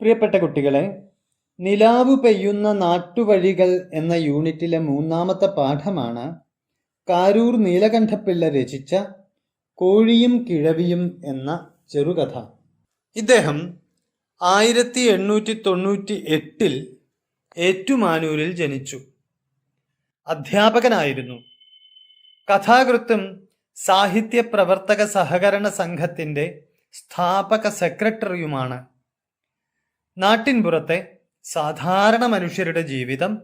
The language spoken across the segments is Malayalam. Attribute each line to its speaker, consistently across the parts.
Speaker 1: പ്രിയപ്പെട്ട കുട്ടികളെ നിലാവ് പെയ്യുന്ന നാട്ടുവഴികൾ എന്ന യൂണിറ്റിലെ മൂന്നാമത്തെ പാഠമാണ് കാരൂർ നീലകണ്ഠപ്പിള്ള രചിച്ച കോഴിയും കിഴവിയും എന്ന ചെറുകഥ. ഇദ്ദേഹം ആയിരത്തി എണ്ണൂറ്റി തൊണ്ണൂറ്റി എട്ടിൽ ഏറ്റുമാനൂരിൽ ജനിച്ചു. അധ്യാപകനായിരുന്നു. കഥാകൃത്തും സാഹിത്യ പ്രവർത്തക സഹകരണ സംഘത്തിന്റെ സ്ഥാപക സെക്രട്ടറിയുമാണ്. നാട്ടിൻപുറത്തെ സാധാരണ മനുഷ്യരുടെ ജീവിതം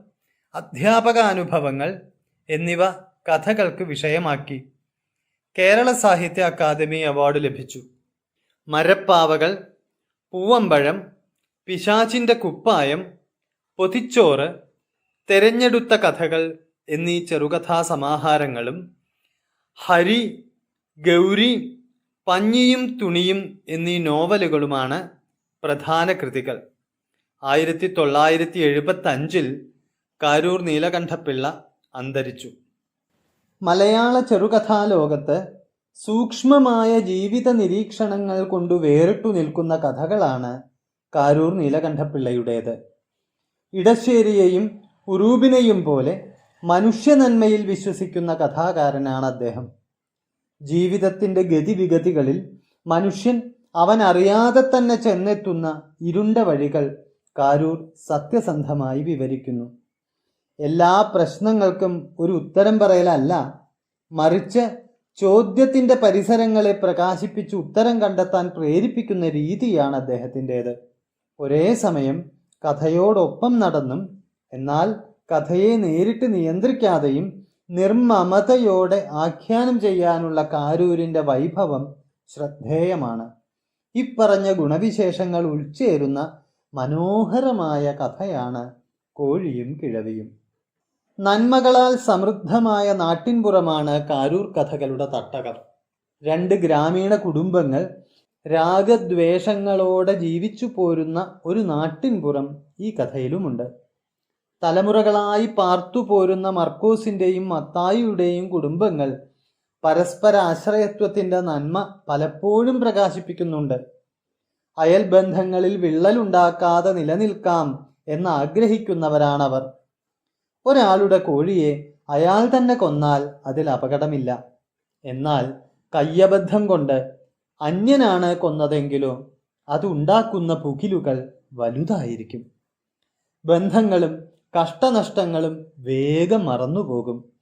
Speaker 1: അധ്യാപക അനുഭവങ്ങൾ എന്നിവ കഥകൾക്ക് വിഷയമാക്കി കേരള സാഹിത്യ അക്കാദമി അവാർഡ് ലഭിച്ചു. മരപ്പാവകൾ പൂവമ്പഴം പിശാചിന്റെ കുപ്പായം പൊതിച്ചോറ് തെരഞ്ഞെടുത്ത കഥകൾ എന്നീ ചെറുകഥാ സമാഹാരങ്ങളും ഹരി ഗൗരി പഞ്ഞിയും തുണിയും എന്നീ നോവലുകളുമാണ് പ്രധാന കൃതികൾ. ആയിരത്തി തൊള്ളായിരത്തി എഴുപത്തി അഞ്ചിൽ കാരൂർ നീലകണ്ഠപ്പിള്ള അന്തരിച്ചു. മലയാള ചെറുകഥാലോകത്ത് സൂക്ഷ്മമായ ജീവിത നിരീക്ഷണങ്ങൾ കൊണ്ട് വേറിട്ടു നിൽക്കുന്ന കഥകളാണ് കാരൂർ നീലകണ്ഠപ്പിള്ളയുടേത്. ഇടശ്ശേരിയെയും ഉറൂബിനെയും പോലെ മനുഷ്യനന്മയിൽ വിശ്വസിക്കുന്ന കഥാകാരനാണ് അദ്ദേഹം. ജീവിതത്തിന്റെ ഗതിവിഗതികളിൽ മനുഷ്യൻ അവൻ അറിയാതെ തന്നെ ചെന്നെത്തുന്ന ഇരുണ്ട വഴികൾ കാരൂർ സത്യസന്ധമായി വിവരിക്കുന്നു. എല്ലാ പ്രശ്നങ്ങൾക്കും ഒരു ഉത്തരം പറയലല്ല മറിച്ച് ചോദ്യത്തിന്റെ പരിസരങ്ങളെ പ്രകാശിപ്പിച്ച് ഉത്തരം കണ്ടെത്താൻ പ്രേരിപ്പിക്കുന്ന രീതിയാണ് അദ്ദേഹത്തിന്റേത്. ഒരേ സമയം കഥയോടൊപ്പം നടന്നും എന്നാൽ കഥയെ നേരിട്ട് നിയന്ത്രിക്കാതെയും നിർമ്മമതയോടെ ആഖ്യാനം ചെയ്യാനുള്ള കാരൂരിന്റെ വൈഭവം ശ്രദ്ധേയമാണ്. ഇപ്പറഞ്ഞ ഗുണവിശേഷങ്ങൾ ഉൾച്ചേരുന്ന മനോഹരമായ കഥയാണ് കോഴിയും കിഴവിയും. നന്മകളാൽ സമൃദ്ധമായ നാട്ടിൻപുറമാണ് കാരൂർ കഥകളുടെ തട്ടകം. രണ്ട് ഗ്രാമീണ കുടുംബങ്ങൾ രാഗദ്വേഷങ്ങളോടെ ജീവിച്ചു പോരുന്ന ഒരു നാട്ടിൻപുറം ഈ കഥയിലുമുണ്ട്. തലമുറകളായി പാർത്തു പോരുന്ന മർക്കോസിന്റെയും മത്തായിയുടെയും കുടുംബങ്ങൾ പരസ്പര ആശ്രയത്വത്തിന്റെ നന്മ പലപ്പോഴും പ്രകാശിപ്പിക്കുന്നുണ്ട്. അയൽ ബന്ധങ്ങളിൽ വിള്ളലുണ്ടാക്കാതെ നിലനിൽക്കാം എന്ന് ആഗ്രഹിക്കുന്നവരാണവർ ഒരാളുടെ കോഴിയെ അയാൾ തന്നെ കൊന്നാൽ അതിൽ അപകടമില്ല. എന്നാൽ കയ്യബദ്ധം കൊണ്ട് അന്യനാണ് കൊന്നതെങ്കിലും അതുണ്ടാക്കുന്ന പുകിലുകൾ വലുതായിരിക്കും. ബന്ധങ്ങളും കഷ്ടനഷ്ടങ്ങളും വേഗം മറന്നുപോകും.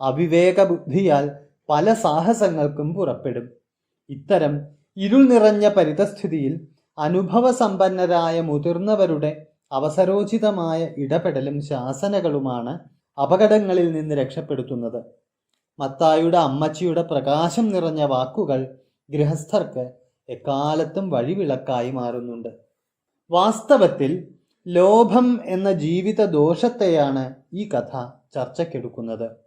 Speaker 1: അവിവേക ബുദ്ധിയാൽ പല സാഹസങ്ങൾക്കും പുറപ്പെടും. ഇത്തരം ഇരുൾ നിറഞ്ഞ പരിതസ്ഥിതിയിൽ അനുഭവസമ്പന്നരായ മുതിർന്നവരുടെ അവസരോചിതമായ ഇടപെടലും ശാസനകളുമാണ് അപകടങ്ങളിൽ നിന്ന് രക്ഷപ്പെടുത്തുന്നത്. മത്തായുടെ അമ്മച്ചിയുടെ പ്രകാശം നിറഞ്ഞ വാക്കുകൾ ഗൃഹസ്ഥർക്ക് എക്കാലത്തും വഴിവിളക്കായി മാറുന്നുണ്ട്. വാസ്തവത്തിൽ ലോഭം എന്ന ജീവിത ദോഷത്തെയാണ് ഈ കഥ ചർച്ചയ്ക്കെടുക്കുന്നത്.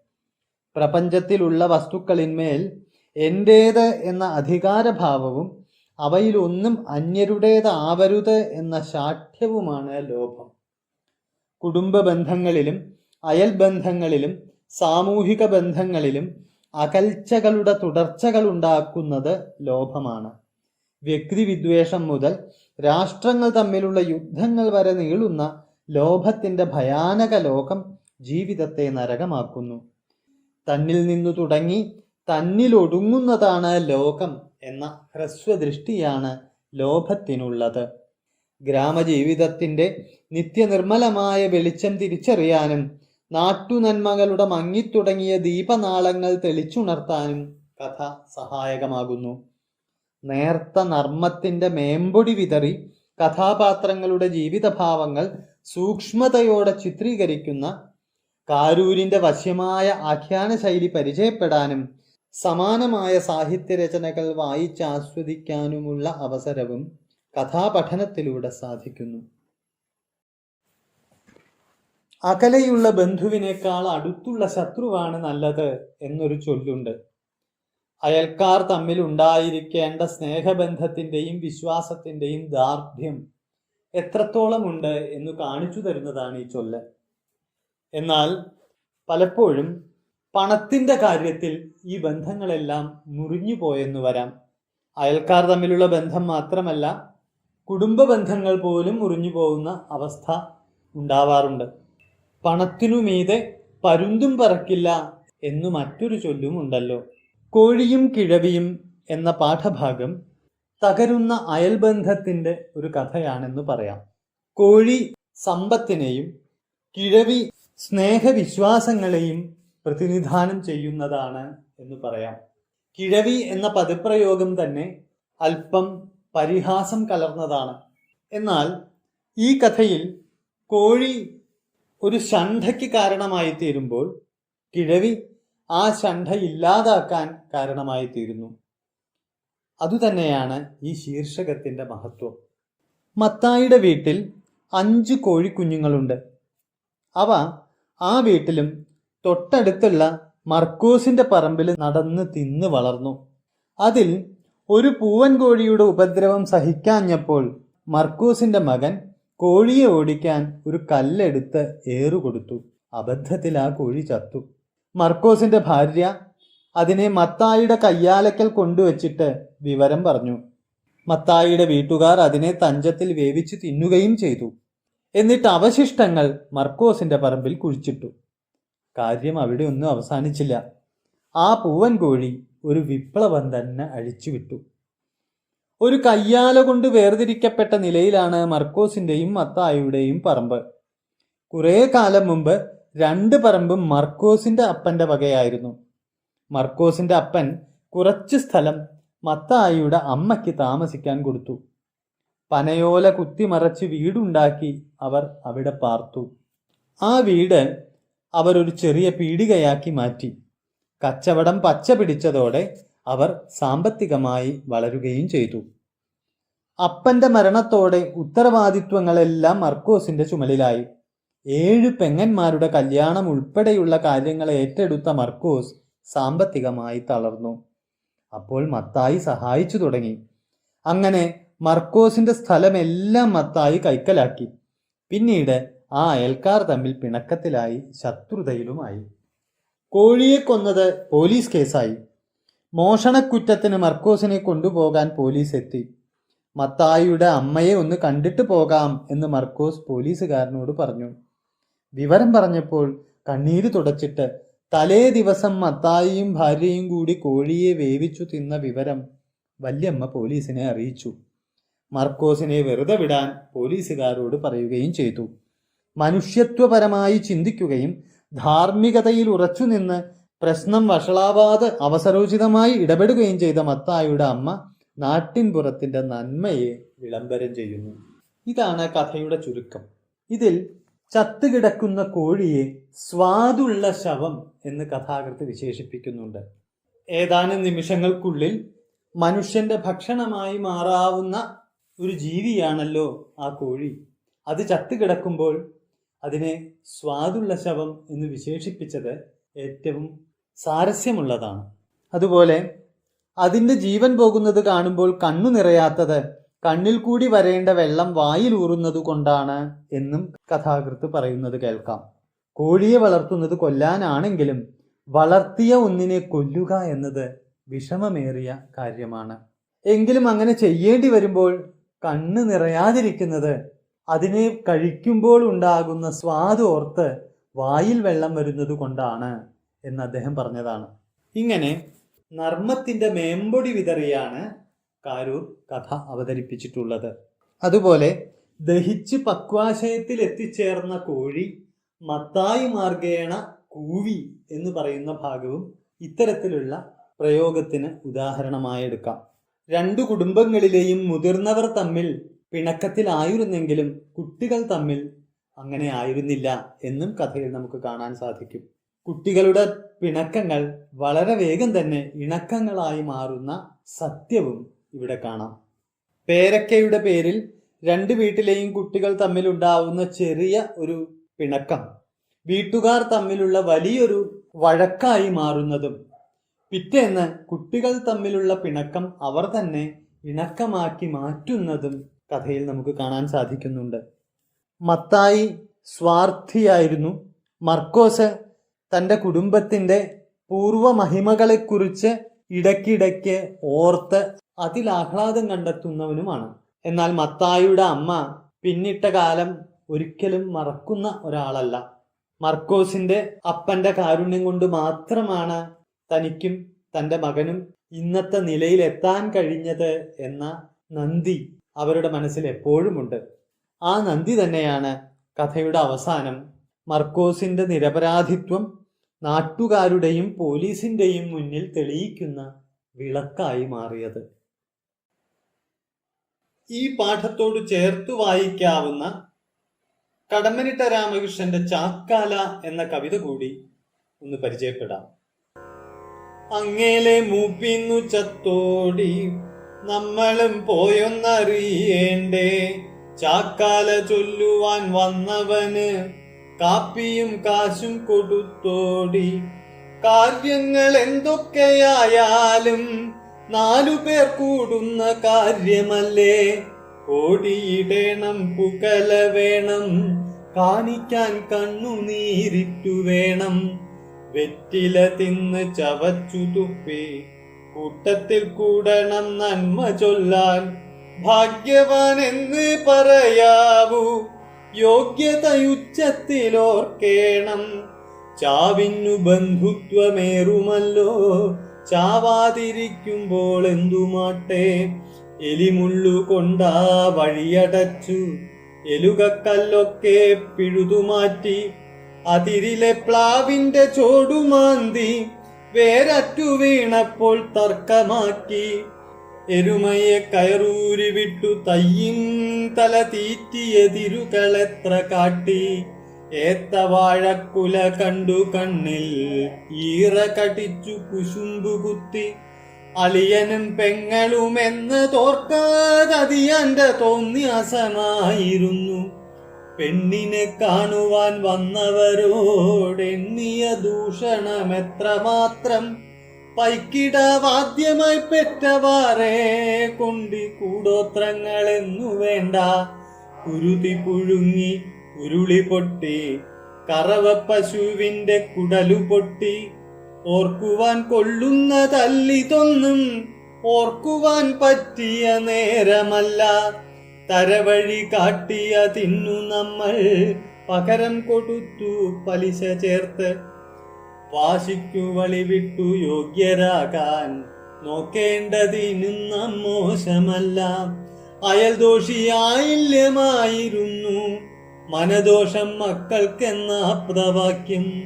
Speaker 1: പ്രപഞ്ചത്തിലുള്ള വസ്തുക്കളിന്മേൽ എന്റേത് എന്ന അധികാരഭാവവും അവയിലൊന്നും അന്യരുടേത് ആവരുത് എന്ന ശാഠ്യവുമാണ് ലോഭം. കുടുംബ ബന്ധങ്ങളിലും അയൽ ബന്ധങ്ങളിലും സാമൂഹിക ബന്ധങ്ങളിലും അകൽച്ചകളുടെ തുടർച്ചകൾ ഉണ്ടാക്കുന്നത് ലോഭമാണ്. വ്യക്തിവിദ്വേഷം മുതൽ രാഷ്ട്രങ്ങൾ തമ്മിലുള്ള യുദ്ധങ്ങൾ വരെ നീളുന്ന ലോഭത്തിന്റെ ഭയാനക ലോകം ജീവിതത്തെ നരകമാക്കുന്നു. തന്നിൽ നിന്നു തുടങ്ങി തന്നിലൊടുങ്ങുന്നതാണ് ലോകം എന്ന ഹ്രസ്വദൃഷ്ടിയാണ് ലോഭത്തിനുള്ളത്. ഗ്രാമജീവിതത്തിന്റെ നിത്യനിർമ്മലമായ വെളിച്ചം തിരിച്ചറിയാനും നാട്ടുനന്മകളുടെ മങ്ങിത്തുടങ്ങിയ ദീപനാളങ്ങൾ തെളിച്ചുണർത്താനും കഥ സഹായകമാകുന്നു. നേർത്ത നർമ്മത്തിന്റെ മേമ്പൊടി വിതറി കഥാപാത്രങ്ങളുടെ ജീവിതഭാവങ്ങൾ സൂക്ഷ്മതയോടെ ചിത്രീകരിക്കുന്ന കാരൂരിന്റെ വശ്യമായ ആഖ്യാന ശൈലി പരിചയപ്പെടാനും സമാനമായ സാഹിത്യരചനകൾ വായിച്ചാസ്വദിക്കാനുമുള്ള അവസരവും കഥാപഠനത്തിലൂടെ സാധിക്കുന്നു. അകലെയുള്ള ബന്ധുവിനേക്കാൾ അടുത്തുള്ള ശത്രുവാണ് നല്ലത് എന്നൊരു ചൊല്ലുണ്ട്. അയൽക്കാർ തമ്മിൽ ഉണ്ടായിരിക്കേണ്ട സ്നേഹബന്ധത്തിന്റെയും വിശ്വാസത്തിന്റെയും ദാർഢ്യം എത്രത്തോളമുണ്ട് എന്ന് കാണിച്ചു തരുന്നതാണ് ഈ ചൊല്ല്. എന്നാൽ പലപ്പോഴും പണത്തിന്റെ കാര്യത്തിൽ ഈ ബന്ധങ്ങളെല്ലാം മുറിഞ്ഞു പോയെന്ന് വരാം. അയൽക്കാർ തമ്മിലുള്ള ബന്ധം മാത്രമല്ല കുടുംബ ബന്ധങ്ങൾ പോലും മുറിഞ്ഞു പോകുന്ന അവസ്ഥ ഉണ്ടാവാറുണ്ട്. പണത്തിനു മീതെ പരുന്തും പറക്കില്ല എന്ന് മറ്റൊരു ചൊല്ലും ഉണ്ടല്ലോ. കോഴിയും കിഴവിയും എന്ന പാഠഭാഗം തകരുന്ന അയൽബന്ധത്തിന്റെ ഒരു കഥയാണെന്ന് പറയാം. കോഴി സമ്പത്തിനെയും കിഴവി സ്നേഹവിശ്വാസങ്ങളെയും പ്രതിനിധാനം ചെയ്യുന്നതാണ് എന്ന് പറയാം. കിഴവി എന്ന പദപ്രയോഗം തന്നെ അല്പം പരിഹാസം കലർന്നതാണ്. എന്നാൽ ഈ കഥയിൽ കോഴി ഒരു ഷണ്ഠയ്ക്ക് കാരണമായി തീരുമ്പോൾ കിഴവി ആ ഷണ്ഠ ഇല്ലാതാക്കാൻ കാരണമായി തീരുന്നു അതുതന്നെയാണ് ഈ ശീർഷകത്തിന്റെ മഹത്വം. മത്തായിയുടെ വീട്ടിൽ അഞ്ച് കോഴിക്കുഞ്ഞുങ്ങളുണ്ട്. അവ ആ വീട്ടിലും തൊട്ടടുത്തുള്ള മർക്കൂസിന്റെ പറമ്പിൽ നടന്ന് തിന്ന് വളർന്നു. അതിൽ ഒരു പൂവൻ കോഴിയുടെ ഉപദ്രവം സഹിക്കാഞ്ഞപ്പോൾ മർക്കൂസിന്റെ മകൻ കോഴിയെ ഓടിക്കാൻ ഒരു കല്ലെടുത്ത് ഏറുകൊടുത്തു. അബദ്ധത്തിൽ ആ കോഴി ചത്തു. മർക്കോസിന്റെ ഭാര്യ അതിനെ മത്തായിയുടെ കയ്യാലക്കൽ കൊണ്ടുവച്ചിട്ട് വിവരം പറഞ്ഞു. മത്തായിയുടെ വീട്ടുകാർ അതിനെ തഞ്ചത്തിൽ വേവിച്ചു തിന്നുകയും ചെയ്തു. എന്നിട്ട് അവശിഷ്ടങ്ങൾ മർക്കോസിന്റെ പറമ്പിൽ കുഴിച്ചിട്ടു. കാര്യം അവിടെ ഒന്നും അവസാനിച്ചില്ല. ആ പൂവൻ കോഴി ഒരു വിപ്ലവം തന്നെ അഴിച്ചുവിട്ടു. ഒരു കയ്യാല കൊണ്ട് വേർതിരിക്കപ്പെട്ട നിലയിലാണ് മർക്കോസിന്റെയും മത്തായുടെയും പറമ്പ്. കുറേ കാലം മുമ്പ് രണ്ട് പറമ്പും മർക്കോസിന്റെ അപ്പന്റെ വകയായിരുന്നു. മർക്കോസിന്റെ അപ്പൻ കുറച്ച് സ്ഥലം മത്തായിയുടെ അമ്മയ്ക്ക് താമസിക്കാൻ കൊടുത്തു. പനയോല കുത്തിമറച്ച് വീടുണ്ടാക്കി അവർ അവിടെ പാർത്തു. ആ വീട് അവർ ഒരു ചെറിയ പീടികയാക്കി മാറ്റി. കച്ചവടം പച്ച പിടിച്ചതോടെ അവർ സാമ്പത്തികമായി വളരുകയും ചെയ്തു. അപ്പന്റെ മരണത്തോടെ ഉത്തരവാദിത്വങ്ങളെല്ലാം മർക്കോസിന്റെ ചുമലിലായി. ഏഴ് പെങ്ങന്മാരുടെ കല്യാണം ഉൾപ്പെടെയുള്ള കാര്യങ്ങൾ ഏറ്റെടുത്ത മർക്കോസ് സാമ്പത്തികമായി തളർന്നു. അപ്പോൾ മത്തായി സഹായിച്ചു തുടങ്ങി. അങ്ങനെ മർക്കോസിന്റെ സ്ഥലമെല്ലാം മത്തായി കൈക്കലാക്കി. പിന്നീട് ആ അയൽക്കാർ തമ്മിൽ പിണക്കത്തിലായി ശത്രുതയിലുമായി. കോഴിയെ കൊന്നത് പോലീസ് കേസായി. മോഷണക്കുറ്റത്തിന് മർക്കോസിനെ കൊണ്ടുപോകാൻ പോലീസ് എത്തി. മത്തായിയുടെ അമ്മയെ ഒന്ന് കണ്ടിട്ട് പോകാം എന്ന് മർക്കോസ് പോലീസുകാരനോട് പറഞ്ഞു. വിവരം പറഞ്ഞപ്പോൾ കണ്ണീര് തുടച്ചിട്ട് തലേ ദിവസം മത്തായിയും ഭാര്യയും കൂടി കോഴിയെ വേവിച്ചു തിന്ന വിവരം വല്യമ്മ പോലീസിനെ അറിയിച്ചു. മർക്കോസിനെ വെറുതെ വിടാൻ പോലീസുകാരോട് പറയുകയും ചെയ്തു. മനുഷ്യത്വപരമായി ചിന്തിക്കുകയും ധാർമ്മികതയിൽ ഉറച്ചുനിന്ന് പ്രശ്നം വഷളാവാതെ അവസരോചിതമായി ഇടപെടുകയും ചെയ്ത മത്തായുടെ അമ്മ നാട്ടിൻപുറത്തിന്റെ നന്മയെ വിളംബരം ചെയ്യുന്നു. ഇതാണ് കഥയുടെ ചുരുക്കം. ഇതിൽ ചത്തുകിടക്കുന്ന കോഴിയെ സ്വാദുള്ള ശവം എന്ന് കഥാകൃത്ത് വിശേഷിപ്പിക്കുന്നുണ്ട്. ഏതാനും നിമിഷങ്ങൾക്കുള്ളിൽ മനുഷ്യന്റെ ഭക്ഷണമായി മാറാവുന്ന ഒരു ജീവിയാണല്ലോ ആ കോഴി. അത് ചത്തുകിടക്കുമ്പോൾ അതിനെ സ്വാദുള്ള ശവം എന്ന് വിശേഷിപ്പിച്ചത് ഏറ്റവും സാരസ്യമുള്ളതാണ്. അതുപോലെ അതിന്റെ ജീവൻ പോകുന്നത് കാണുമ്പോൾ കണ്ണു നിറയാത്തത് കണ്ണിൽ കൂടി വരേണ്ട വെള്ളം വായിൽ ഊറുന്നത് കൊണ്ടാണ് എന്നും കഥാകൃത്ത് പറയുന്നത് കേൾക്കാം. കോഴിയെ വളർത്തുന്നത് കൊല്ലാനാണെങ്കിലും വളർത്തിയ ഒന്നിനെ കൊല്ലുക എന്നത് വിഷമമേറിയ കാര്യമാണ്. എങ്കിലും അങ്ങനെ ചെയ്യേണ്ടി വരുമ്പോൾ കണ്ണ് നിറയാതിരിക്കുന്നത്. അതിനെ കഴിക്കുമ്പോൾ ഉണ്ടാകുന്ന സ്വാദ് ഓർത്ത് വായിൽ വെള്ളം വരുന്നത് കൊണ്ടാണ് എന്ന് അദ്ദേഹം പറഞ്ഞതാണ്. ഇങ്ങനെ നർമ്മത്തിന്റെ മേമ്പൊടി വിതറിയാണ് കാരൂർ കഥ അവതരിപ്പിച്ചിട്ടുള്ളത്. അതുപോലെ ദഹിച്ച് പക്വാശയത്തിൽ എത്തിച്ചേർന്ന കോഴി മത്തായി മാർഗേണ കൂവി എന്ന് പറയുന്ന ഭാഗവും ഇത്തരത്തിലുള്ള പ്രയോഗത്തിന് ഉദാഹരണമായെടുക്കാം. രണ്ടു കുടുംബങ്ങളിലെയും മുതിർന്നവർ തമ്മിൽ പിണക്കത്തിലായിരുന്നെങ്കിലും കുട്ടികൾ തമ്മിൽ അങ്ങനെ ആയിരുന്നില്ല എന്നും കഥയിൽ നമുക്ക് കാണാൻ സാധിക്കും. കുട്ടികളുടെ പിണക്കങ്ങൾ വളരെ വേഗം തന്നെ ഇണക്കങ്ങളായി മാറുന്ന സത്യവും ഇവിടെ കാണാം. പേരക്കയുടെ പേരിൽ രണ്ട് വീട്ടിലെയും കുട്ടികൾ തമ്മിലുണ്ടാവുന്ന ചെറിയ ഒരു പിണക്കം വീട്ടുകാർ തമ്മിലുള്ള വലിയൊരു വഴക്കായി മാറുന്നതും പിറ്റേന്ന് കുട്ടികൾ തമ്മിലുള്ള പിണക്കം അവർ തന്നെ ഇണക്കമാക്കി മാറ്റുന്നതും കഥയിൽ നമുക്ക് കാണാൻ സാധിക്കുന്നുണ്ട്. മത്തായി സ്വാർത്ഥിയായിരുന്നു. മർക്കോസ് തന്റെ കുടുംബത്തിന്റെ പൂർവമഹിമകളെക്കുറിച്ച് ഇടയ്ക്കിടയ്ക്ക് ഓർത്ത് അതിൽ ആഹ്ലാദം കണ്ടെത്തുന്നവനുമാണ്. എന്നാൽ മത്തായിയുടെ അമ്മ പിന്നിട്ട കാലം ഒരിക്കലും മറക്കുന്ന ഒരാളല്ല. മർക്കോസിന്റെ അപ്പന്റെ കാരുണ്യം കൊണ്ട് മാത്രമാണ് തനിക്കും തന്റെ മകനും ഇന്നത്തെ നിലയിൽ എത്താൻ കഴിഞ്ഞത് എന്ന നന്ദി അവരുടെ മനസ്സിൽ എപ്പോഴുമുണ്ട്. ആ നന്ദി തന്നെയാണ് കഥയുടെ അവസാനം. മർക്കോസിന്റെ നിരപരാധിത്വം നാട്ടുകാരുടെയും പോലീസിന്റെയും മുന്നിൽ തെളിയിക്കുന്ന വിളക്കായി മാറിയത്. ഈ പാഠത്തോട് ചേർത്തു വായിക്കാവുന്ന കടമ്മനിട്ട രാമകൃഷ്ണന്റെ ചാക്കാല എന്ന കവിത കൂടി ഒന്ന് പരിചയപ്പെടാം. അങ്ങേലെ മുബിന്നു ചത്തോടി നമ്മളും പോയൊന്നറിയേണ്ടേ? ചാക്കാല ചൊല്ലുവാൻ വന്നവന് കാപ്പിയും കാശും കൊടുത്തോടി. കാര്യങ്ങൾ എന്തൊക്കെയായാലും നാലു പേർ കൂടുന്ന കാര്യമല്ലേ? കോടിയിടേണം പുകല വേണം കാണിക്കാൻ കണ്ണുനീരിറ്റു വേണം. വെറ്റില തിന്ന് ചവച്ചു തുപ്പി. കൂട്ടത്തിൽ കൂടണം നന്മ ചൊല്ലാൻ. ഭാഗ്യവാൻ എന്ന് പറയാവൂ. യോഗ്യതയുച്ചത്തിലോർക്കേണം. ചാവിന്നു ബന്ധുത്വമേറുമല്ലോ. ചാവാതിരിക്കുമ്പോൾ എന്തുമാട്ടെ എലിമുള്ളു കൊണ്ടാ വഴിയടച്ചു. എലുകക്കല്ലൊക്കെ പിഴുതുമാറ്റി അതിരിലെ പ്ലാവിന്റെ ചോടുമാന്തി വേരറ്റു വീണപ്പോൾ തർക്കമാക്കി. എരുമയെ കയറൂരി വിട്ടു തയ്യും തല തീറ്റിയതിരുകളെത്ര കാട്ടി. ഏത്തവാഴക്കുല കണ്ടു കണ്ണിൽ ഈറ കടിച്ചു കുശുമ്പു കുത്തി. അളിയനും പെങ്ങളുമെന്ന് തോർക്കാതതിയന്റെ തോന്നിയാസമായിരുന്നു. പെണ്ണിനെ കാണുവാൻ വന്നവരോടെണ്ണിയ ദൂഷണമെത്രമാത്രം പൈക്കിട വാദ്യമായി പെറ്റവാറേ കൊണ്ടി കൂടോത്രങ്ങളെന്നു വേണ്ട. കുരുതി പുഴുങ്ങി ഉരുളി പൊട്ടി കറവ പശുവിന്റെ കുടലു പൊട്ടി. ഓർക്കുവാൻ കൊള്ളുന്നതല്ലിതൊന്നും ഓർക്കുവാൻ പറ്റിയ നേരമല്ല. തരവഴി കാട്ടിയ തിന്നു നമ്മൾ. പകരം കൊടുത്തു പലിശ ചേർത്ത്. വാശിക്കു വളിവിട്ടു യോഗ്യരാകാൻ. നോക്കേണ്ടതിനും നാം മോശമല്ല. അയൽദോഷിയായില്യമായിരുന്നു മനദോഷം മക്കൾക്കെന്ന അപ്രവാക്യം.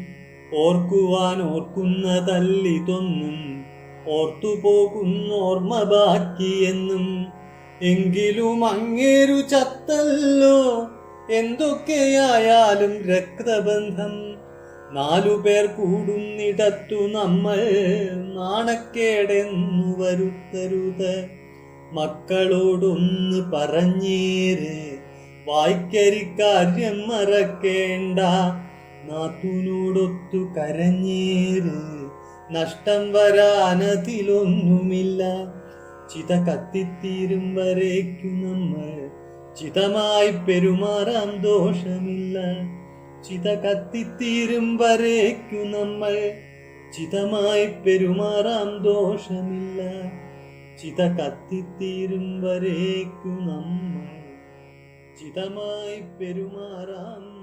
Speaker 1: ഓർക്കുവാൻ ഓർക്കുന്നതല്ലിതൊന്നും ഓർത്തുപോകുന്നോർമ്മ ബാക്കിയെന്നും എങ്കിലും അങ്ങേരു ചത്തല്ലോ. എന്തൊക്കെയായാലും രക്തബന്ധം. നാലു പേർ കൂടുന്നിടത്തു നമ്മൾ നാണക്കേടെന്നു വരുത്തരുത്. മക്കളോടൊന്ന് പറഞ്ഞേര്. വായ്ക്കരിക്കാര്യം മറക്കേണ്ട. നാത്തുനോടൊത്തു കരഞ്ഞേര്. നഷ്ടം വരാനതിലൊന്നുമില്ല. ചിത കത്തിത്തീരും വരേക്കു നമ്മൾ. ചിതമായി പെരുമാറാൻ ദോഷമില്ല. ചിത കത്തിത്തീരും വരേക്കു നമ്മൾ. ചിതമായി പെരുമാറാൻ ദോഷമില്ല. ചിത കത്തിത്തീരും വരേക്കു നമ്മൾ. ചിതമായി പെരുമാറാം ദോഷമില്ല